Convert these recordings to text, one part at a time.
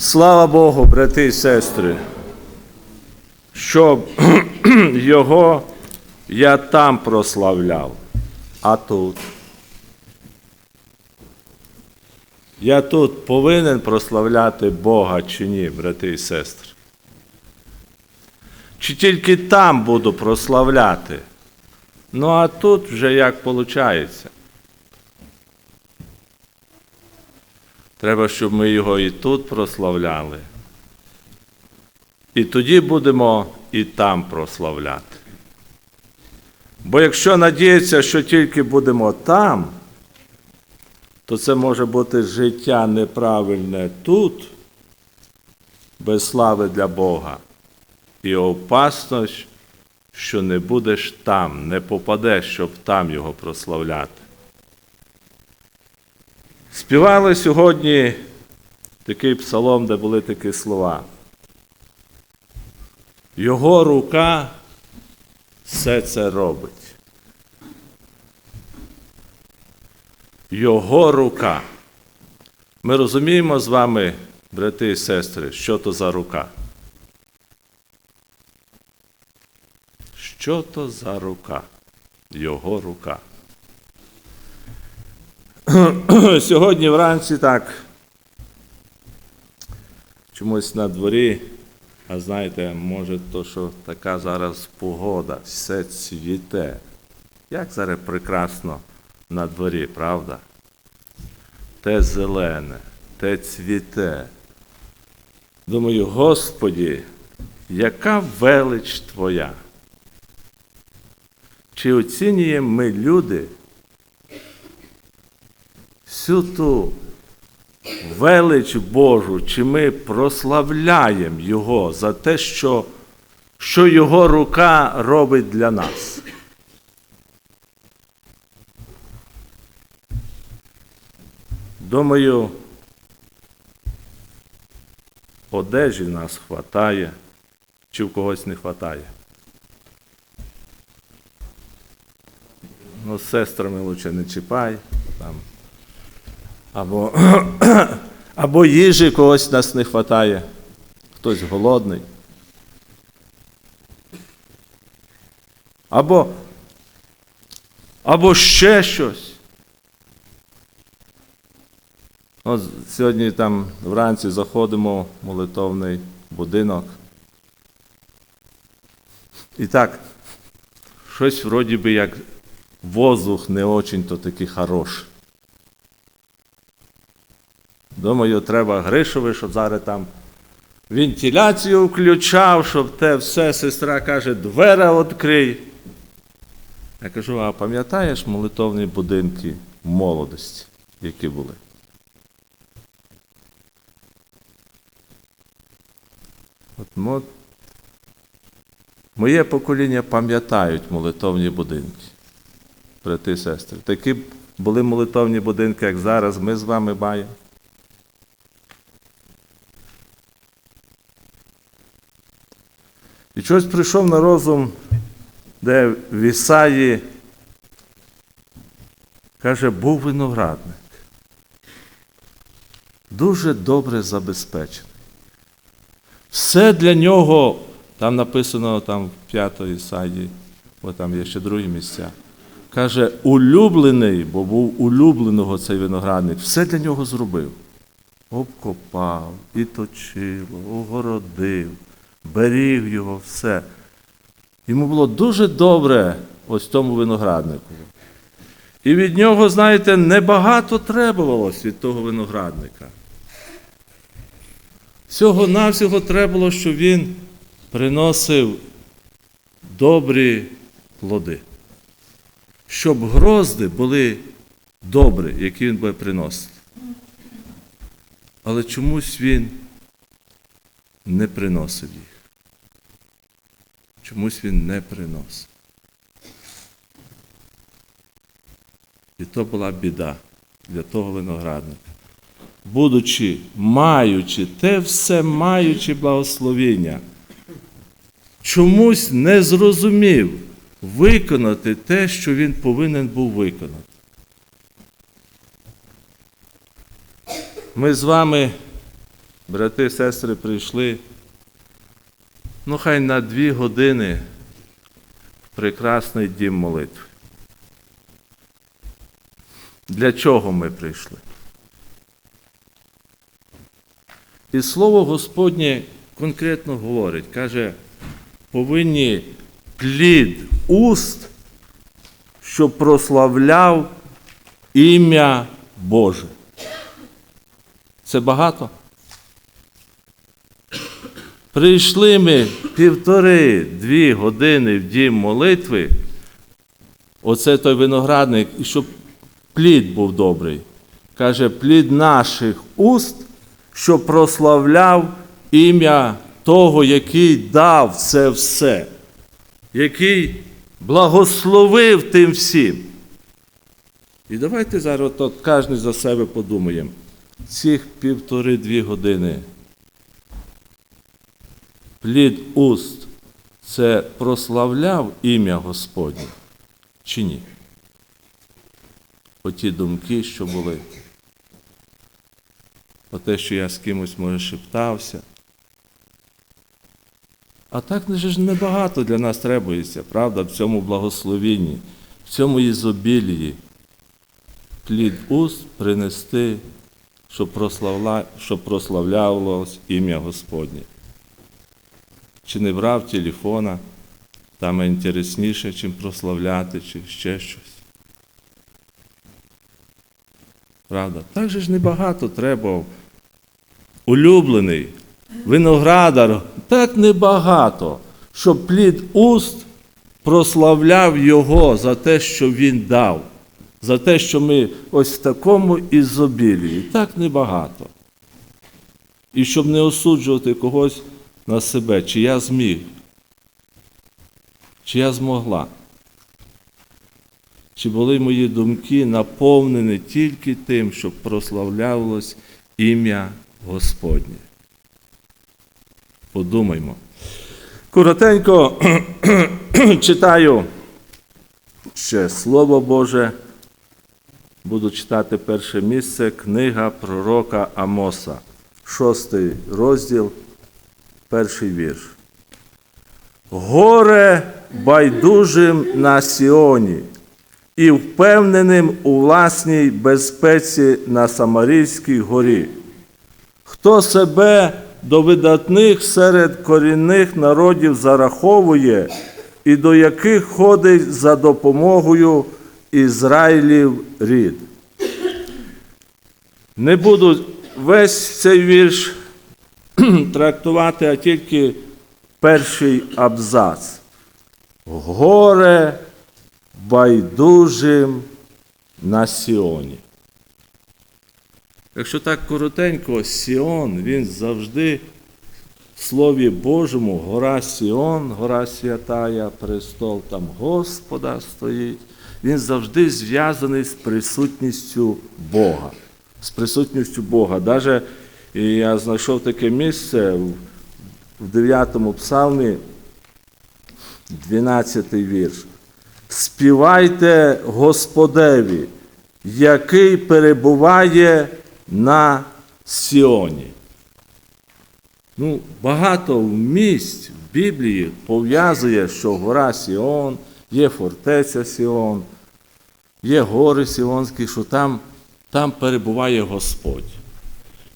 Слава Богу, брати і сестри, щоб його я там прославляв, а тут. Я тут повинен прославляти Бога чи ні, брати і сестри? Чи тільки там буду прославляти? Ну а тут вже як виходить? Треба, щоб ми його і тут прославляли. І тоді будемо і там прославляти. Бо якщо надіятися, що тільки будемо там, то це може бути життя неправильне тут, без слави для Бога, і опасність, що не будеш там, не попадеш, щоб там його прославляти. Співали сьогодні такий псалом, де були такі слова. Його рука все це робить. Його рука. Ми розуміємо з вами, брати і сестри, що то за рука. Що то за рука? Його рука. Сьогодні вранці так. Чомусь на дворі, а знаєте, може, то, що така зараз погода, все цвіте. Як зараз прекрасно на дворі, правда? Те зелене, те цвіте. Думаю, Господі, яка велич Твоя? Чи оцінюємо ми люди всю ту велич Божу, чи ми прославляємо Його за те, що, що Його рука робить для нас? Думаю, одежі нас хватає, чи в когось не хватає. Ну, з сестрами лучше не чіпай. Там. Або, або їжі когось нас не вистачає, хтось голодний. Або, або ще щось. От сьогодні там вранці заходимо в молитовний будинок. І так, щось вроді би як воздух не очень-то такий хороший. Думаю, треба Гришові, щоб зараз там вентиляцію включав, щоб те все, сестра каже, двері відкрий. Я кажу, а пам'ятаєш молитовні будинки молодості, які були? От, мо- Моє покоління пам'ятають молитовні будинки, брати і сестри. Такі були молитовні будинки, як зараз ми з вами маємо. І щось прийшов на розум, де в Ісаї каже, був виноградник. Дуже добре забезпечений. Все для нього, там написано там в 5 Ісаї, бо там є ще другі місця. Каже, улюблений, бо був улюбленого цей виноградник, все для нього зробив. Обкопав, і точило, огородив, беріг його, все. Йому було дуже добре ось тому винограднику. І від нього, знаєте, небагато требувалось від того виноградника. Всього-навсього треба було, щоб він приносив добрі плоди. Щоб грозди були добрі, які він буде приносити. Але чомусь він не приносив їх. Чомусь він не приносив. І то була біда для того виноградника. Будучи, маючи, те все маючи благословіння, чомусь не зрозумів виконати те, що він повинен був виконати. Ми з вами брати і сестри прийшли, ну хай на дві години прекрасний дім молитви. Для чого ми прийшли? І слово Господнє конкретно говорить, каже, повинні плід уст, щоб прославляв ім'я Боже. Це багато? Прийшли ми півтори-дві години в дім молитви. Оце той виноградник, і щоб плід був добрий. Каже, плід наших уст, що прославляв ім'я того, який дав це все, який благословив тим всім. І давайте зараз от кожен за себе подумаємо. Цих півтори-дві години. Плід уст це прославляв ім'я Господнє чи ні? Оті думки, що були. О те, що я з кимось, може, шептався. А так же ж небагато для нас требується, правда, в цьому благословінні, в цьому ізобілії. Плід уст принести, щоб прославлялось ім'я Господнє. Чи не брав телефона, там інтересніше, чим прославляти, чи ще щось. Правда? Так же ж небагато треба. Улюблений, виноградар, так небагато, щоб плід уст прославляв його за те, що він дав, за те, що ми ось в такому ізобілії. Так небагато. І щоб не осуджувати когось на себе, чи я зміг, чи я змогла. Чи були мої думки наповнені тільки тим, щоб прославлялось ім'я Господнє? Подумаймо. Коротенько читаю ще Слово Боже. Буду читати перше місце книга пророка Амоса, шостий розділ, перший вірш. Горе байдужим на Сіоні і впевненим у власній безпеці на Самарійській горі. Хто себе до видатних серед корінних народів зараховує і до яких ходить за допомогою Ізраїлів рід. Не буду весь цей вірш трактувати, а тільки перший абзац. Горе байдужим на Сіоні. Якщо так коротенько, Сіон, він завжди в Слові Божому, гора Сіон, гора святая, престол там Господа стоїть. Він завжди зв'язаний з присутністю Бога. З присутністю Бога. Даже я знайшов таке місце в 9 псалмі, 12 вірш. Співайте Господеві, який перебуває на Сіоні. Ну, Багато місць в Біблії пов'язує, що гора Сіон, є фортеця Сіон, є гори Сіонські, що там, там перебуває Господь.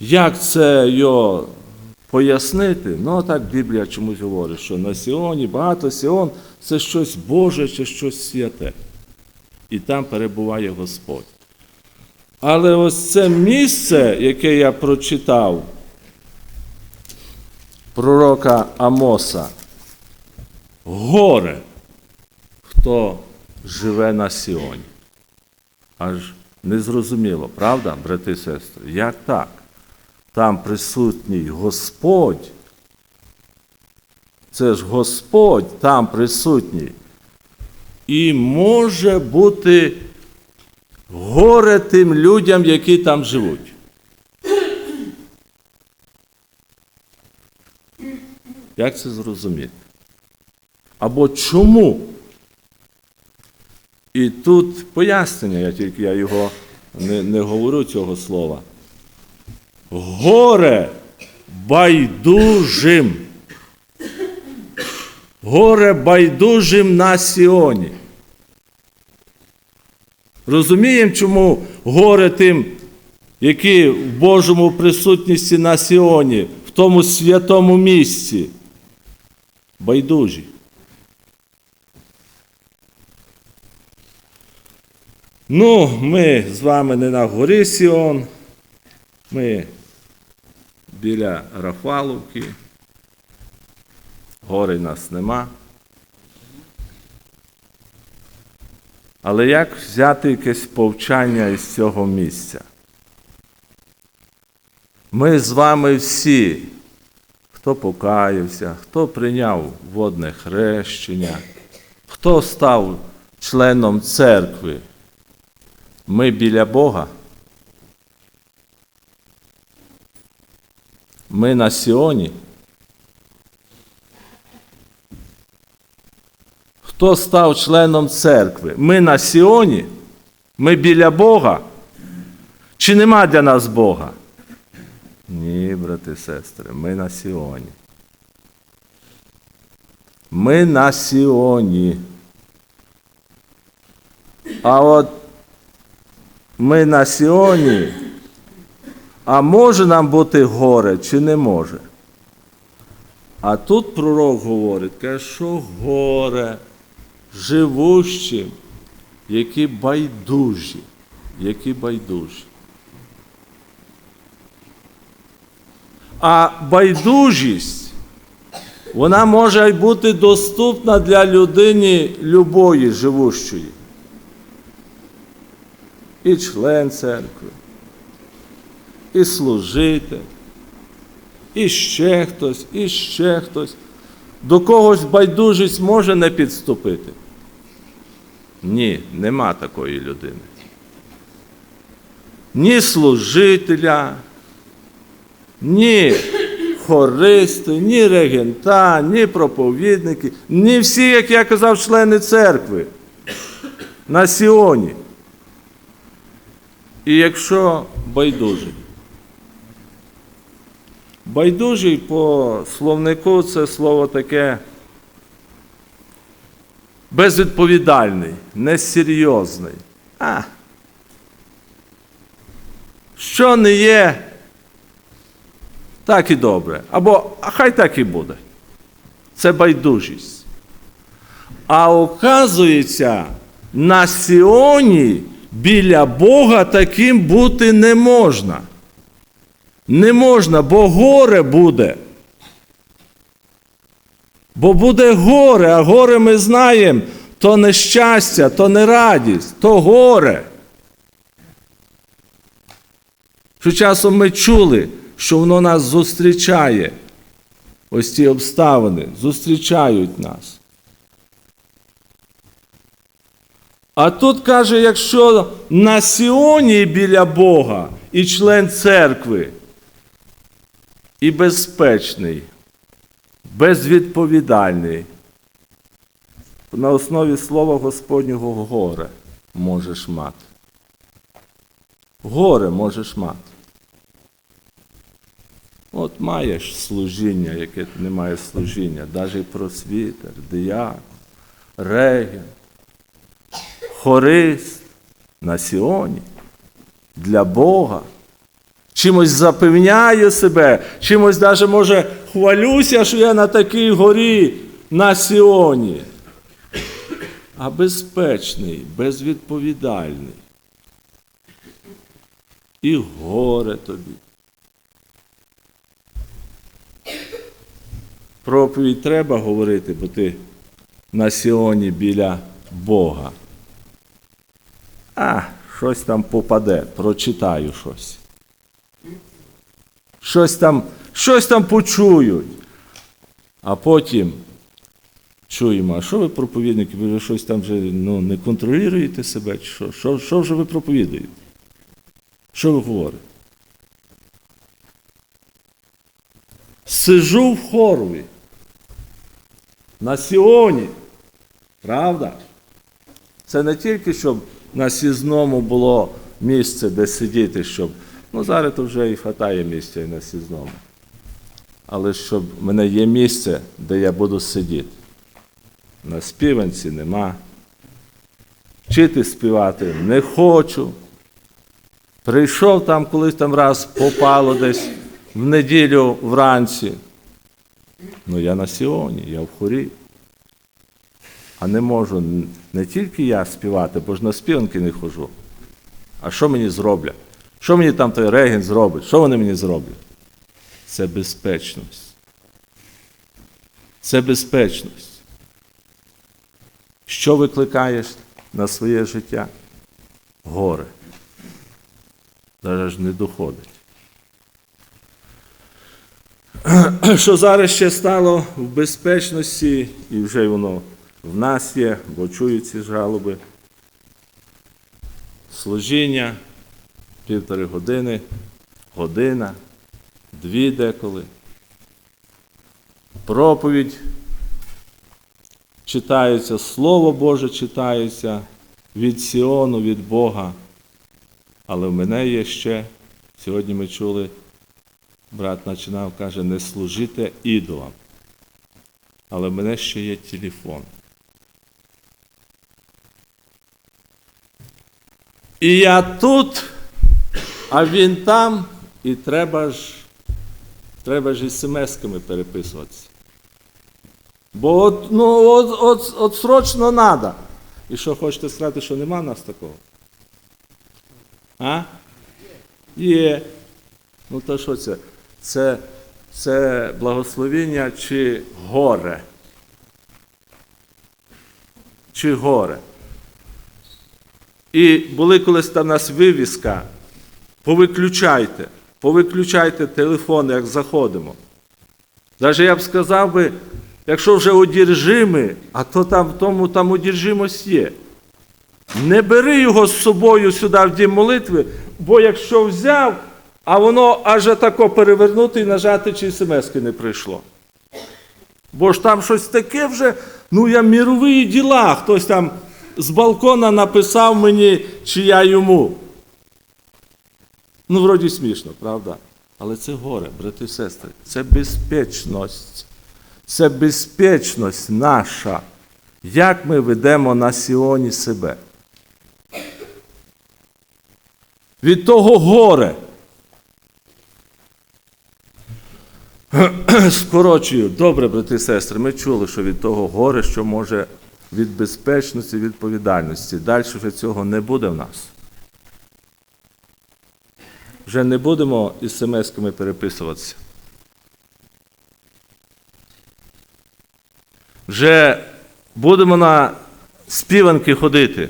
Як це його пояснити? Ну, так Біблія чомусь говорить, що на Сіоні багато Сіон це щось Боже чи щось святе. І там перебуває Господь. Але ось це місце, яке я прочитав, пророка Амоса, горе, хто живе на Сіоні. Аж незрозуміло, правда, брати і сестри? Як так? Там присутній Господь. Це ж Господь там присутній. І може бути горе тим людям, які там живуть. Як це зрозуміти? Або чому? І тут пояснення, я тільки я його не, не говорю цього слова. Горе байдужим. Горе байдужим на Сіоні. Розуміємо, чому горе тим, які в Божому присутності на Сіоні, в тому святому місці. Байдужі. Ну, ми з вами не на горі Сіон, ми біля Рафаловки. Гори нас нема. Але як взяти якесь повчання із цього місця? Ми з вами всі, хто покаявся, хто прийняв водне хрещення, хто став членом церкви, ми біля Бога. Ми на Сіоні. Хто став членом церкви? Ми на Сіоні? Ми біля Бога? Чи нема для нас Бога? Ні, брати і сестри, ми на Сіоні. Ми на Сіоні. А от ми на Сіоні, а може нам бути горе, чи не може? А тут пророк говорить, каже, що горе живущим, які байдужі, які байдужі. А байдужість, вона може бути доступна для людини любої живущої. І член церкви, і служитель, і ще хтось, і ще хтось. До когось байдужість може не підступити? Ні, нема такої людини. Ні служителя, ні хористи, ні регента, ні проповідники, ні всі, як я казав, члени церкви на Сіоні. І якщо байдужий, Байдужий по словнику це слово таке безвідповідальний, несерйозний. А. Що не є, так і добре. Або а хай так і буде. Це байдужість. А оказується, на Сіоні біля Бога таким бути не можна. Не можна, бо горе буде. Бо буде горе, а горе ми знаємо, то не щастя, то не радість, то горе. Що часом ми чули, що воно нас зустрічає. Ось ці обставини зустрічають нас. А тут каже, якщо на Сіоні біля Бога і член церкви, і безпечний, безвідповідальний. На основі слова Господнього горе можеш мати. Горе можеш мати. От маєш служіння, яке не має служіння, навіть просвітер, діяк, реген, хорист на Сіоні для Бога чимось запевняю себе, чимось навіть, може, хвалюся, що я на такій горі на Сіоні. А безпечний, безвідповідальний. І горе тобі. Проповідь треба говорити, бо ти на Сіоні біля Бога. А, щось там попаде, прочитаю щось щось там, щось там почують. А потім чуємо, а що ви проповідники, ви щось там вже ну, не контролюєте себе, чи що? що? Що вже ви проповідуєте? Що ви говорите? Сижу в хорові. На Сіоні. Правда? Це не тільки, щоб на сізному було місце, де сидіти, щоб Ну, зараз то вже і хватає місця і на сізному. але щоб в мене є місце, де я буду сидіти. На співанці нема. Вчити співати не хочу. Прийшов там колись там раз попало десь в неділю вранці. Ну я на Сіоні, я в хорі. А не можу не тільки я співати, бо ж на співанки не хожу. А що мені зроблять? Що мені там той регін зробить? Що вони мені зроблять? Це безпечність. Це безпечність. Що викликаєш на своє життя? Горе. Ж не доходить. Що зараз ще стало в безпечності, і вже воно в нас є, бо чую ці жалоби. Служіння півтори години, година, дві деколи. Проповідь читається, Слово Боже читається від Сіону, від Бога. Але в мене є ще, сьогодні ми чули, брат починав, каже, не служити ідолам. Але в мене ще є телефон. І я тут, а він там, і треба ж, треба ж із смс-ками переписуватися. Бо от, ну, от, от, от срочно треба. І що хочете сказати, що нема нас такого? А? Є. Ну то що це? Це, це благословіння чи горе? Чи горе? І були колись там у нас вивіска, повиключайте, повиключайте телефон, як заходимо. Навіть я б сказав би, якщо вже одержими, а то там в тому там одержимость є. Не бери його з собою сюди в дім молитви, бо якщо взяв, а воно аж тако перевернути і нажати, чи смс не прийшло. Бо ж там щось таке вже, ну я мірові діла, хтось там з балкона написав мені, чи я йому. Ну, вроді смішно, правда? Але це горе, брати і сестри, це безпечність. Це безпечність наша. Як ми ведемо на Сіоні себе? Від того горе. Скорочую, добре, брати і сестри, ми чули, що від того горе, що може від безпечності, відповідальності. Далі вже цього не буде в нас. Вже не будемо із смс-ками переписуватися. Вже будемо на співанки ходити.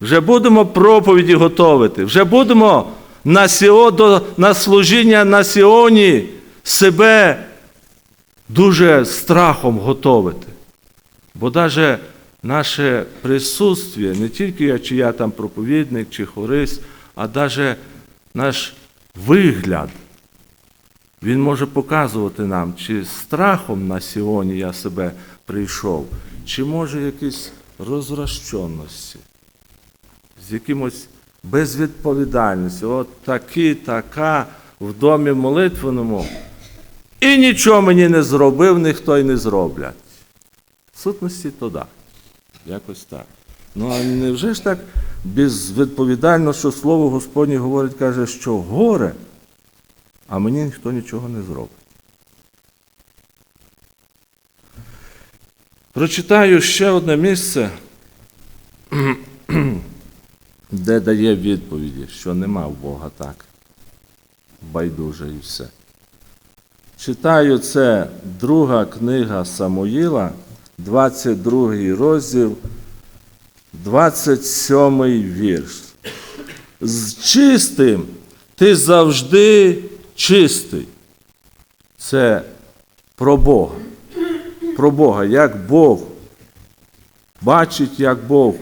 Вже будемо проповіді готовити. Вже будемо на, сіо, до, на служіння на Сіоні себе дуже страхом готовити. Бо навіть наше присутствие, не тільки я, чи я там проповідник, чи хорист, а навіть наш вигляд, він може показувати нам, чи страхом на Сіоні я себе прийшов, чи може якісь розвращеності, з якимось безвідповідальністю. От такі, така в домі молитвеному. І нічого мені не зробив, ніхто й не зроблять. В сутності то да. Якось так. Ну а невже ж так безвідповідально, що Слово Господнє говорить, каже, що горе, а мені ніхто нічого не зробить. Прочитаю ще одне місце, де дає відповіді, що нема в Бога так. Байдуже і все. Читаю це друга книга Самуїла, 22 розділ, 27 вірш. З чистим ти завжди чистий. Це про Бога. Про Бога, як Бог бачить, як Бог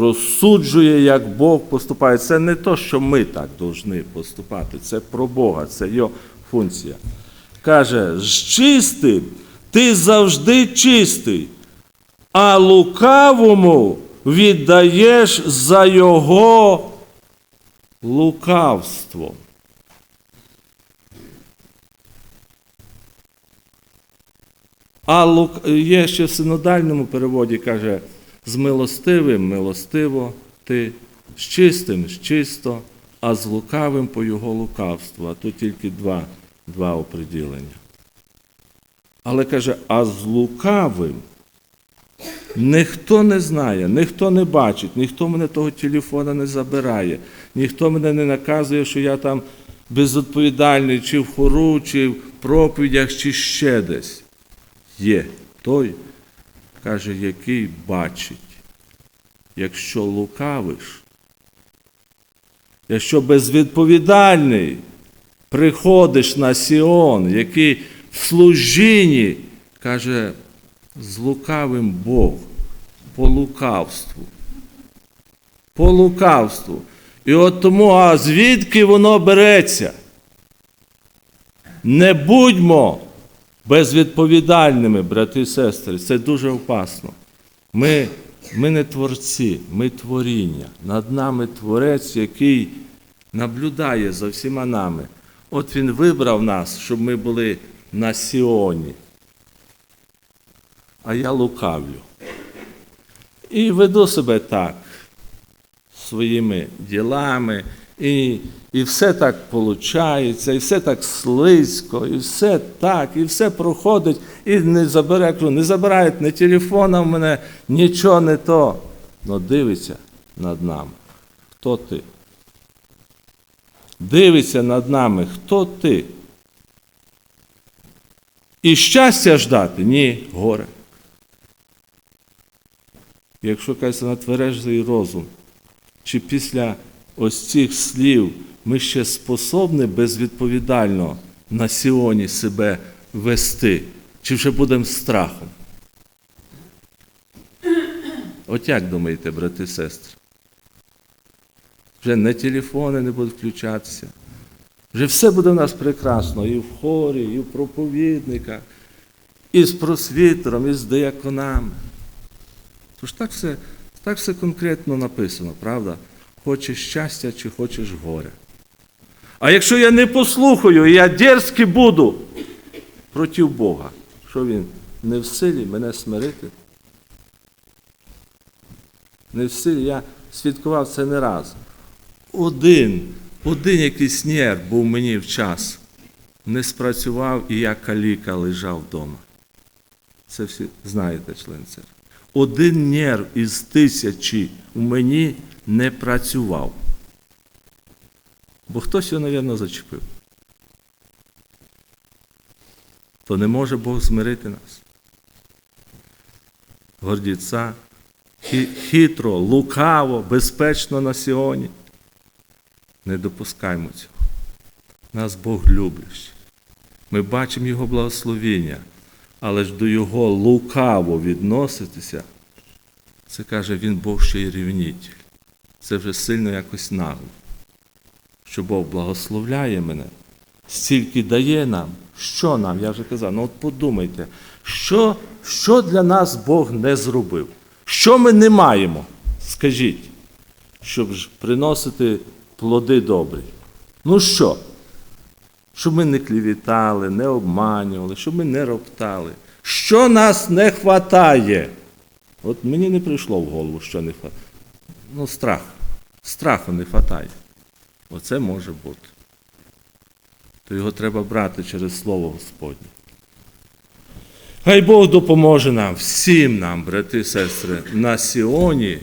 розсуджує, як Бог поступає. Це не то, що ми так повинні поступати. Це про Бога, це його функція. Каже, з чистим ти завжди чистий, а лукавому віддаєш за його лукавство. А лук... є ще в синодальному переводі каже, з милостивим милостиво ти, з чистим з чисто, а з лукавим по його лукавству. А тут тільки два, два оприділення. Але каже, а з лукавим ніхто не знає, ніхто не бачить, ніхто мене того телефона не забирає, ніхто мене не наказує, що я там безвідповідальний, чи в хору, чи в проповідях, чи ще десь. Є той, каже, який бачить, якщо лукавиш, якщо безвідповідальний, приходиш на Сіон, який в служінні, каже, з лукавим Бог, по лукавству. По лукавству. І от тому, а звідки воно береться? Не будьмо безвідповідальними, брати і сестри. Це дуже опасно. Ми, ми не творці, ми творіння. Над нами творець, який наблюдає за всіма нами. От Він вибрав нас, щоб ми були на Сіоні. А я лукавлю. І веду себе так, своїми ділами, і, і все так виходить, і все так слизько, і все так, і все проходить, і не забере, не забирають ні телефона в мене, нічого не то. Но дивиться над нами. Хто ти? Дивиться над нами, хто ти? І щастя ждати? Ні, горе. Якщо каже на тверезий розум, чи після ось цих слів ми ще способні безвідповідально на Сіоні себе вести, чи вже будемо страхом? От як думаєте, брати і сестри? Вже не телефони не будуть включатися. Вже все буде в нас прекрасно і в хорі, і в проповідниках, і з просвітером, і з дияконами. Тож так все, так все конкретно написано, правда? Хочеш щастя чи хочеш горя. А якщо я не послухаю, я дерзкий буду проти Бога, що він не в силі мене смирити? Не в силі, я свідкував це не раз. Один, один якийсь нерв був мені в час, не спрацював, і я каліка лежав вдома. Це всі знаєте, член церкви. Один нерв із тисячі у мені не працював. Бо хтось його, мабуть, зачепив. То не може Бог змирити нас. Гордіця, хитро, лукаво, безпечно на Сіоні. Не допускаймо цього. Нас Бог любить. Ми бачимо Його благословіння, але ж до Його лукаво відноситися, це каже, Він Бог ще й рівнітель. Це вже сильно якось нагло. Що Бог благословляє мене, стільки дає нам. Що нам? Я вже казав, ну от подумайте, що, що для нас Бог не зробив? Що ми не маємо? Скажіть, щоб приносити плоди добрі. Ну що? Щоб ми не клівітали, не обманювали, щоб ми не роптали. Що нас не хватає? От мені не прийшло в голову, що не хватає. Ну, страх. Страху не хватає. Оце може бути. То його треба брати через Слово Господнє. Хай Бог допоможе нам, всім нам, брати і сестри, на Сіоні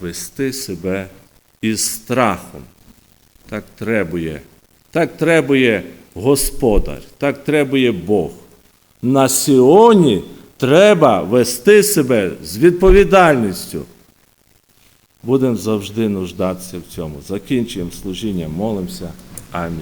вести себе із страхом. Так требує. Так требує Господар, так требує Бог. На Сіоні треба вести себе з відповідальністю. Будемо завжди нуждатися в цьому. Закінчуємо служіння, молимося. Амінь.